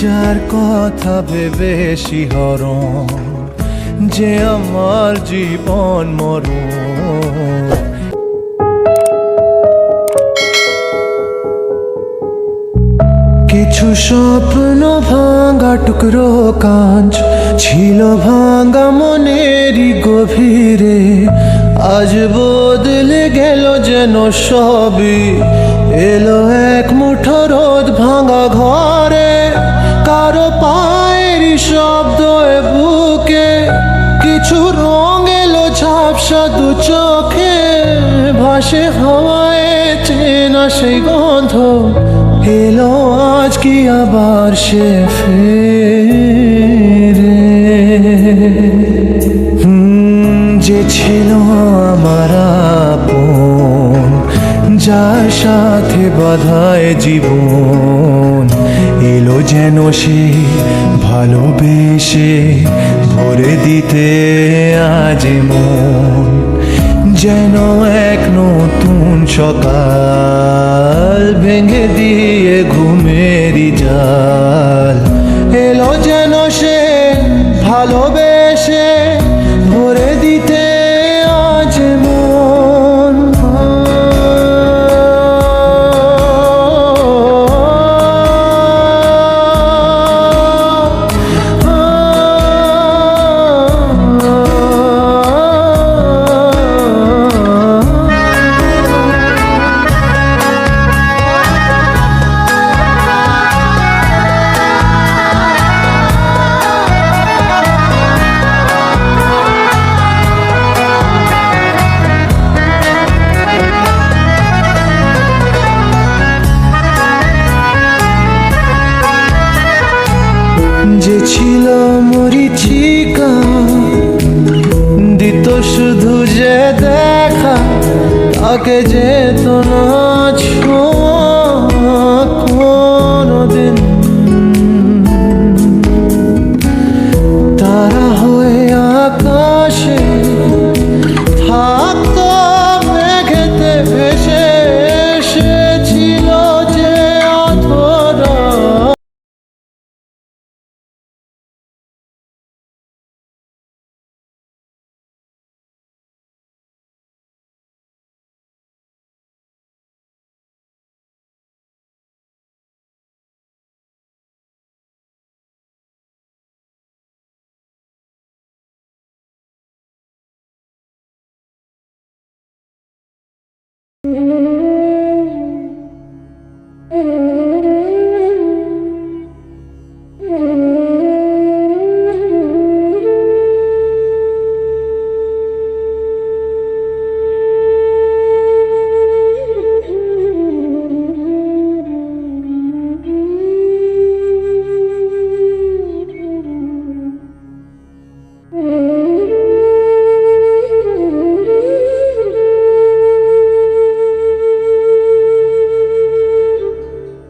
যার কথা ভেবে শিহরণ যে আমার জীবন মরণ। কিছু স্বপ্ন ভাঙা টুকরো কাঞ্চ, ছিল ভাঙা মনেরই গভীরে। আজ বদলে গেল যেন সবই, এলো এক মুঠো রোদ ভাঙা ঘরে। কারও পায়ের শব্দ বুকে, কিছু রং এলো ঝাপসা দু চোখে, ভাসে হাওয়ায় চেনা সেই গন্ধ, এলো আজ কি আবার সে ফেরে? যে ছিল আমার যার সাথে বাধায় জীবন এলো যেন সে ভালোবেসে ভরে দিতে আজ মন, যেন এক নতুন সকাল ভেঙে দিয়ে ঘুমেরি জাল। এলো যেন সে ভালোবেসে দেখা তাকে যেত না ছোঁয়া কোনোদিন Mm-hmm.